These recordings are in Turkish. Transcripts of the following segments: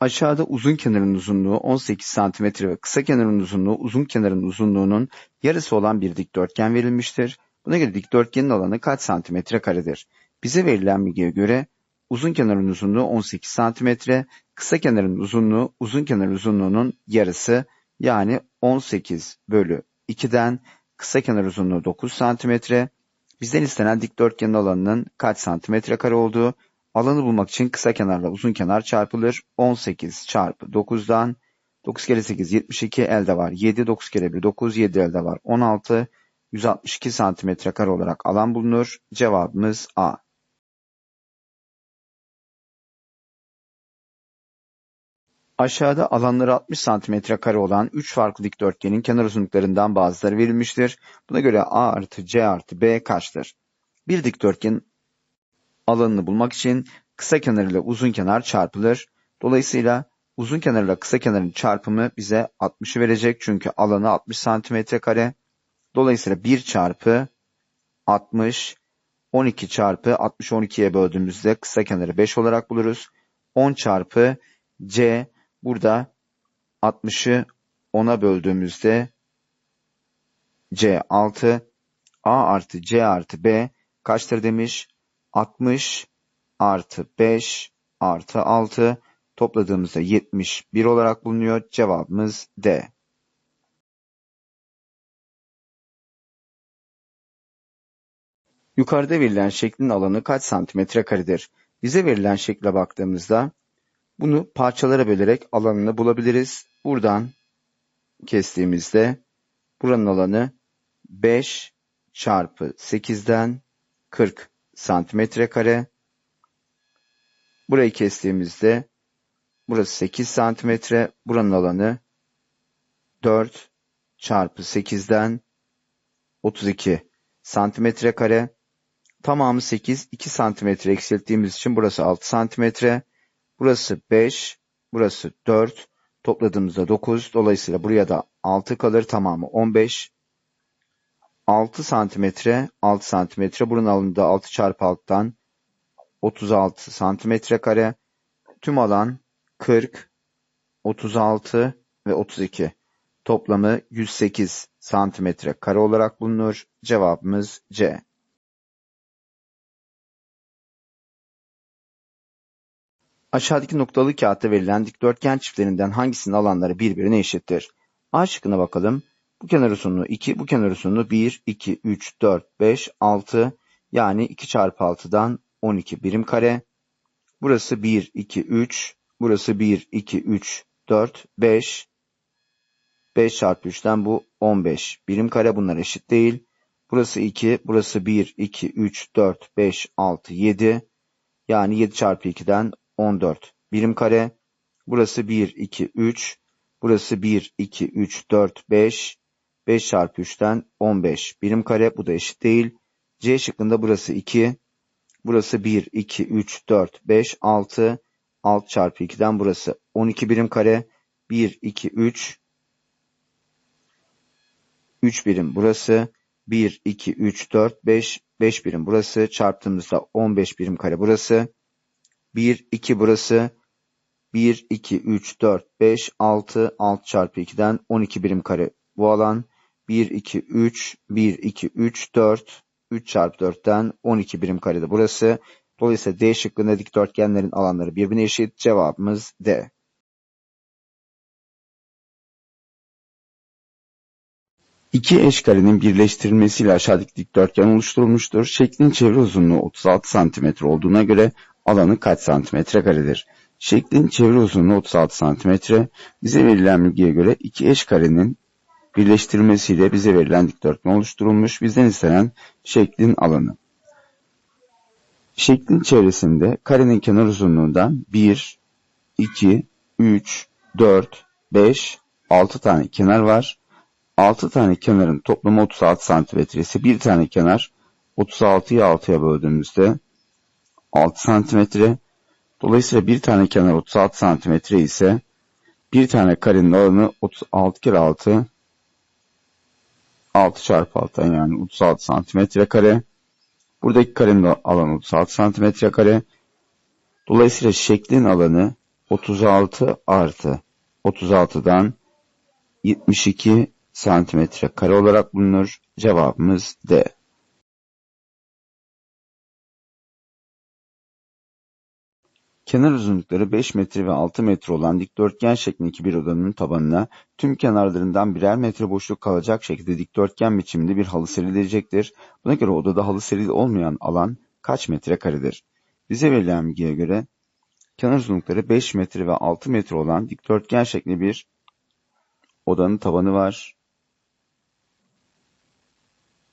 Aşağıda uzun kenarın uzunluğu 18 cm ve kısa kenarın uzunluğu uzun kenarın uzunluğunun yarısı olan bir dikdörtgen verilmiştir. Buna göre dikdörtgenin alanı kaç santimetre karedir? Bize verilen bilgiye göre uzun kenarın uzunluğu 18 cm, kısa kenarın uzunluğu uzun kenar uzunluğunun yarısı yani 18 bölü 2'den kısa kenar uzunluğu 9 cm. Bizden istenen dikdörtgenin alanının kaç santimetre kare olduğu Alanı bulmak için kısa kenarla uzun kenar çarpılır. 18 çarpı 9'dan 9 kere 8 72 elde var. 7 9 kere 1 9 7 elde var. 16 162 santimetre kare olarak alan bulunur. Cevabımız A. Aşağıda alanları 60 santimetre kare olan 3 farklı dikdörtgenin kenar uzunluklarından bazıları verilmiştir. Buna göre A artı C artı B kaçtır? Bir dikdörtgen alanını bulmak için kısa kenar ile uzun kenar çarpılır. Dolayısıyla uzun kenar ile kısa kenarın çarpımı bize 60'ı verecek. Çünkü alanı 60 santimetre kare. Dolayısıyla 1 çarpı 60, 12 çarpı 60 12'ye böldüğümüzde kısa kenarı 5 olarak buluruz. 10 çarpı C burada 60'ı 10'a böldüğümüzde C 6 A artı C artı B kaçtır demiş? 60 artı 5 artı 6 topladığımızda 71 olarak bulunuyor. Cevabımız D. Yukarıda verilen şeklin alanı kaç santimetre karedir? Bize verilen şekle baktığımızda bunu parçalara bölerek alanını bulabiliriz. Buradan kestiğimizde buranın alanı 5 çarpı 8'den 40 santimetre kare. Burayı kestiğimizde burası 8 santimetre. Buranın alanı 4 çarpı 8'den 32 santimetre kare. Tamamı 8. 2 santimetre eksilttiğimiz için burası 6 santimetre. Burası 5. Burası 4. Topladığımızda 9. Dolayısıyla buraya da 6 kalır. Tamamı 15. 6 santimetre 6 santimetre burun alanında 6 çarpı alttan 36 santimetre kare tüm alan 40 36 ve 32 toplamı 108 santimetre kare olarak bulunur. Cevabımız C. Aşağıdaki noktalı kağıtta verilen dikdörtgen çiftlerinden hangisinin alanları birbirine eşittir? A şıkkına bakalım. Bu kenar uzunluğu 2, bu kenar uzunluğu 1, 2, 3, 4, 5, 6 yani 2 çarpı 6'dan 12 birim kare. Burası 1, 2, 3, burası 1, 2, 3, 4, 5. 5 çarpı 3'ten bu 15 birim kare bunlar eşit değil. Burası 2, burası 1, 2, 3, 4, 5, 6, 7. Yani 7 çarpı 2'den 14 birim kare. Burası 1, 2, 3. Burası 1, 2, 3, 4, 5. 5 çarpı 3'ten 15 birim kare. Bu da eşit değil. C şıkkında burası 2. Burası 1, 2, 3, 4, 5, 6. 6 çarpı 2'den burası 12 birim kare. 1, 2, 3. 3 birim burası. 1, 2, 3, 4, 5. 5 birim burası. Çarptığımızda 15 birim kare burası. 1, 2 burası. 1, 2, 3, 4, 5, 6. 6 çarpı 2'den 12 birim kare bu alan. 1, 2, 3, 1, 2, 3, 4, 3 çarpı 4'ten 12 birim karede burası. Dolayısıyla D şıkkında dikdörtgenlerin alanları birbirine eşit. Cevabımız D. İki eş karenin birleştirilmesiyle aşağıdaki dikdörtgen oluşturulmuştur. Şeklin çevre uzunluğu 36 cm olduğuna göre alanı kaç santimetre karedir? Şeklin çevre uzunluğu 36 cm. Bize verilen bilgiye göre iki eş karenin birleştirilmesiyle bize verilen dikdörtgen oluşturulmuş. Bizden istenen şeklin alanı. Şeklin çevresinde karenin kenar uzunluğundan 1, 2, 3, 4, 5, 6 tane kenar var. 6 tane kenarın toplamı 36 santimetre ise bir tane kenar 36'yı 6'ya böldüğümüzde 6 santimetre. Dolayısıyla bir tane kenar 36 santimetre ise bir tane karenin alanı 36 kere 6 6 çarpı 6'dan yani 36 santimetre kare. Buradaki karenin alanı 36 santimetre kare. Dolayısıyla şeklin alanı 36 artı 36'dan 72 santimetre kare olarak bulunur. Cevabımız D. Kenar uzunlukları 5 metre ve 6 metre olan dikdörtgen şeklindeki bir odanın tabanına tüm kenarlarından birer metre boşluk kalacak şekilde dikdörtgen biçiminde bir halı serilecektir. Buna göre odada halı serili olmayan alan kaç metre karedir? Bize verilen bilgiye göre kenar uzunlukları 5 metre ve 6 metre olan dikdörtgen şeklinde bir odanın tabanı var.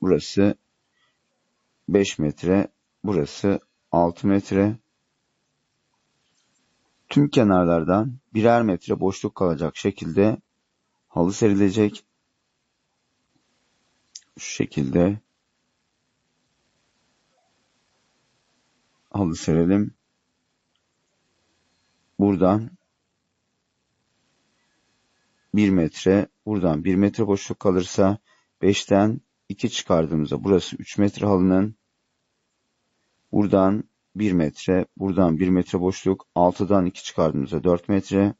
Burası 5 metre, burası 6 metre. Tüm kenarlardan birer metre boşluk kalacak şekilde halı serilecek. Şu şekilde halı serelim. Buradan 1 metre, buradan 1 metre boşluk kalırsa 5'ten 2 çıkardığımızda burası 3 metre halının buradan 1 metre, buradan 1 metre boşluk, 6'dan 2 çıkardığımızda 4 metre.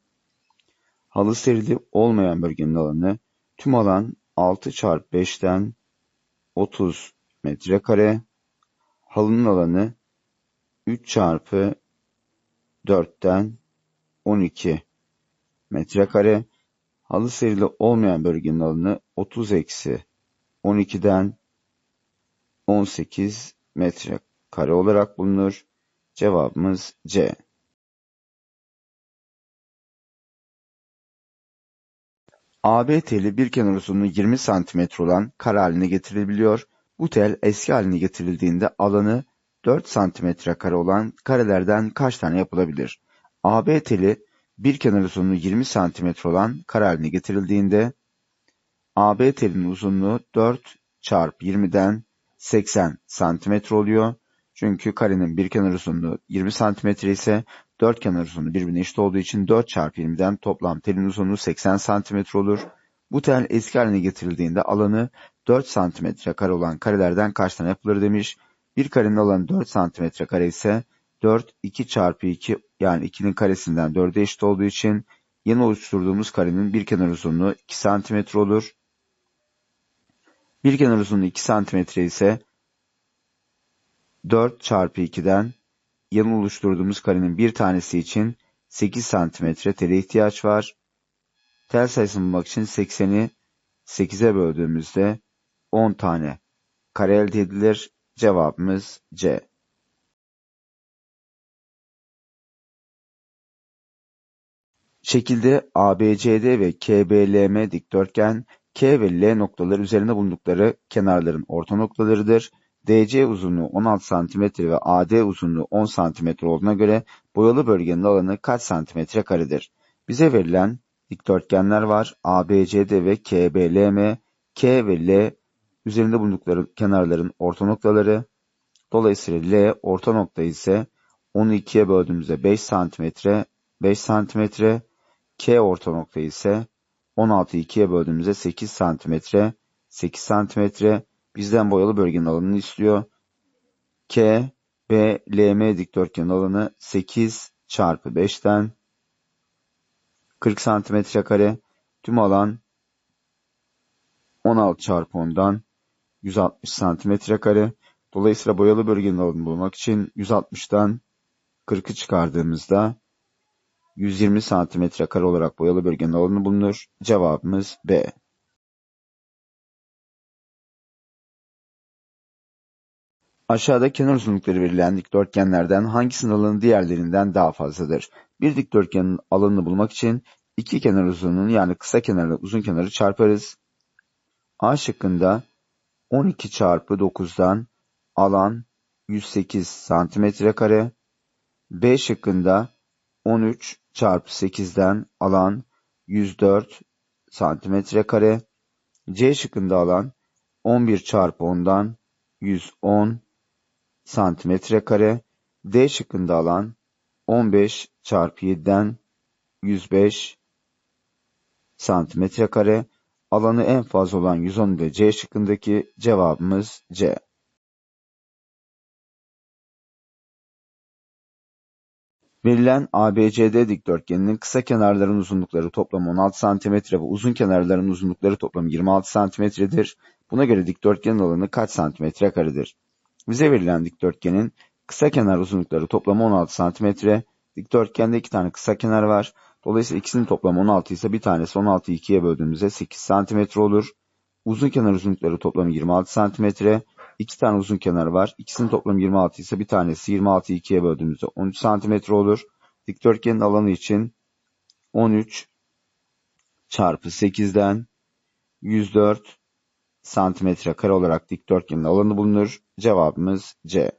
Halı serili olmayan bölgenin alanı tüm alan 6 çarpı 5'ten 30 metrekare. Halının alanı 3 çarpı 4'ten 12 metrekare. Halı serili olmayan bölgenin alanı 30 eksi 12'den 18 metre kare olarak bulunur. Cevabımız C. AB teli bir kenar uzunluğu 20 cm olan kare haline getirilebiliyor. Bu tel eski haline getirildiğinde alanı 4 cm kare olan karelerden kaç tane yapılabilir? AB teli bir kenar uzunluğu 20 cm olan kare haline getirildiğinde AB telinin uzunluğu 4 çarpı 20'den 80 cm oluyor. Çünkü karenin bir kenar uzunluğu 20 cm ise dört kenar uzunluğu birbirine eşit olduğu için 4 çarpı 20'den toplam telin uzunluğu 80 cm olur. Bu tel eski haline getirildiğinde alanı 4 cm kare olan karelerden kaç tane yapılır demiş. Bir karenin alanı 4 cm kare ise 4 2 çarpı 2 yani 2'nin karesinden 4'e eşit olduğu için yeni oluşturduğumuz karenin bir kenar uzunluğu 2 cm olur. Bir kenar uzunluğu 2 cm ise 4 çarpı 2'den yan oluşturduğumuz karenin bir tanesi için 8 santimetre tele ihtiyaç var. Tel sayısını bulmak için 80'i 8'e böldüğümüzde 10 tane kare elde edilir. Cevabımız C. Şekilde ABCD ve KBLM dikdörtgen K ve L noktaları üzerinde bulundukları kenarların orta noktalarıdır. DC uzunluğu 16 cm ve AD uzunluğu 10 cm olduğuna göre boyalı bölgenin alanı kaç santimetre karedir? Bize verilen dikdörtgenler var. ABCD ve KBLM, K ve L üzerinde bulundukları kenarların orta noktaları. Dolayısıyla L orta nokta ise 10'u 2'ye böldüğümüzde 5 santimetre, 5 santimetre. K orta nokta ise 16'yı 2'ye böldüğümüzde 8 santimetre, 8 santimetre. Bizden boyalı bölgenin alanını istiyor. K, B, LM dikdörtgenin alanı 8 çarpı 5'ten 40 santimetre kare. Tüm alan 16 çarpı 10'dan 160 santimetre kare. Dolayısıyla boyalı bölgenin alanını bulmak için 160'dan 40'ı çıkardığımızda 120 santimetre kare olarak boyalı bölgenin alanı bulunur. Cevabımız B. Aşağıda kenar uzunlukları verilen dikdörtgenlerden hangisinin alanı diğerlerinden daha fazladır? Bir dikdörtgenin alanını bulmak için iki kenar uzunluğunu yani kısa kenarla uzun kenarı çarparız. A şıkkında 12 çarpı 9'dan alan 108 santimetre kare. B şıkkında 13 çarpı 8'den alan 104 santimetre kare. C şıkkında alan 11 çarpı 10'dan 110 santimetre kare. D şıkkında alan 15 çarpı 7'den 105 santimetre kare. Alanı en fazla olan 110 ile C şıkkındaki cevabımız C. Verilen ABCD dikdörtgeninin kısa kenarların uzunlukları toplamı 16 cm ve uzun kenarların uzunlukları toplamı 26 cm'dir. Buna göre dikdörtgenin alanı kaç santimetre karedir? Bize verilen dikdörtgenin kısa kenar uzunlukları toplamı 16 cm. Dikdörtgende iki tane kısa kenar var. Dolayısıyla ikisinin toplamı 16 ise bir tanesi 16'yı ikiye böldüğümüzde 8 cm olur. Uzun kenar uzunlukları toplamı 26 cm. İki tane uzun kenar var. İkisinin toplamı 26 ise bir tanesi 26'yı ikiye böldüğümüzde 13 cm olur. Dikdörtgenin alanı için 13 çarpı 8'den 104 santimetre kare olarak dikdörtgenin alanı bulunur. Cevabımız C.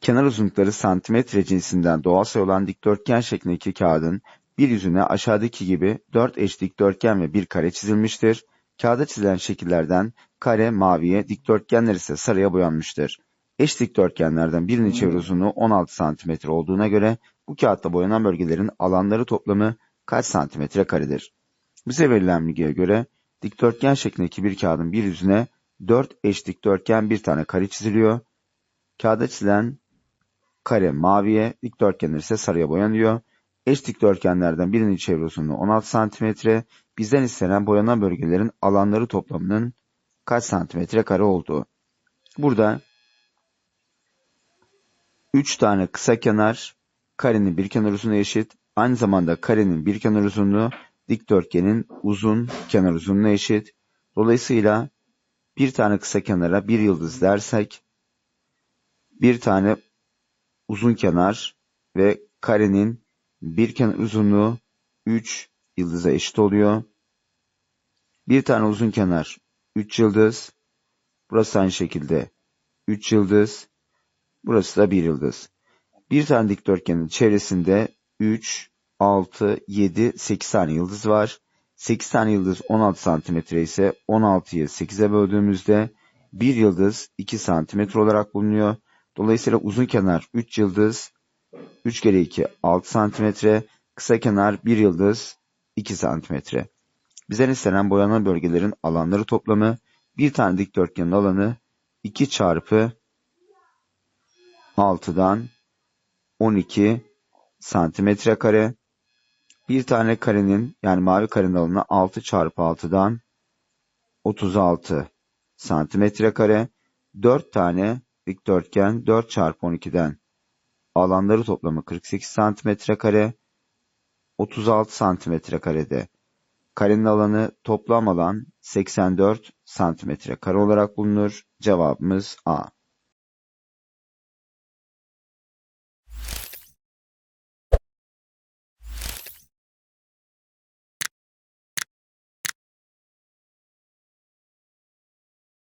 Kenar uzunlukları santimetre cinsinden doğal sayı olan dikdörtgen şeklindeki kağıdın bir yüzüne aşağıdaki gibi 4 eş dikdörtgen ve bir kare çizilmiştir. Kağıda çizilen şekillerden kare maviye, dikdörtgenler ise sarıya boyanmıştır. Eş dikdörtgenlerden birinin çevre uzunluğu 16 santimetre olduğuna göre bu kağıtta boyanan bölgelerin alanları toplamı kaç santimetre karedir? Bize verilen bilgiye göre dikdörtgen şeklindeki bir kağıdın bir yüzüne 4 eş dikdörtgen bir tane kare çiziliyor. Kağıda çizilen kare maviye, dikdörtgenler ise sarıya boyanıyor. Eş dikdörtgenlerden birinin çevre uzunluğu 16 santimetre. Bizden istenen boyanan bölgelerin alanları toplamının kaç santimetre kare olduğu. Burada 3 tane kısa kenar karenin bir kenar uzunluğu eşit. Aynı zamanda karenin bir kenar uzunluğu dikdörtgenin uzun kenar uzunluğuna eşit. Dolayısıyla bir tane kısa kenara bir yıldız dersek bir tane uzun kenar ve karenin bir kenar uzunluğu 3 yıldıza eşit oluyor. Bir tane uzun kenar 3 yıldız. Burası aynı şekilde 3 yıldız. Burası da 1 yıldız. Bir tane dikdörtgenin çevresinde 3, 6, 7, 8 tane yıldız var. 8 tane yıldız 16 santimetre ise 16'yı 8'e böldüğümüzde bir yıldız 2 santimetre olarak bulunuyor. Dolayısıyla uzun kenar 3 yıldız, 3 kere 2 6 santimetre, kısa kenar 1 yıldız 2 santimetre. Bizden istenen boyanan bölgelerin alanları toplamı bir tane dikdörtgenin alanı 2 çarpı 6'dan 12 santimetre kare. Bir tane karenin yani mavi karenin alanı 6 çarpı 6'dan 36 santimetre kare. 4 tane dikdörtgen 4 çarpı 12'den alanları toplamı 48 santimetre kare. 36 santimetre karede. Karenin alanı toplam alan 84 santimetre kare olarak bulunur. Cevabımız A.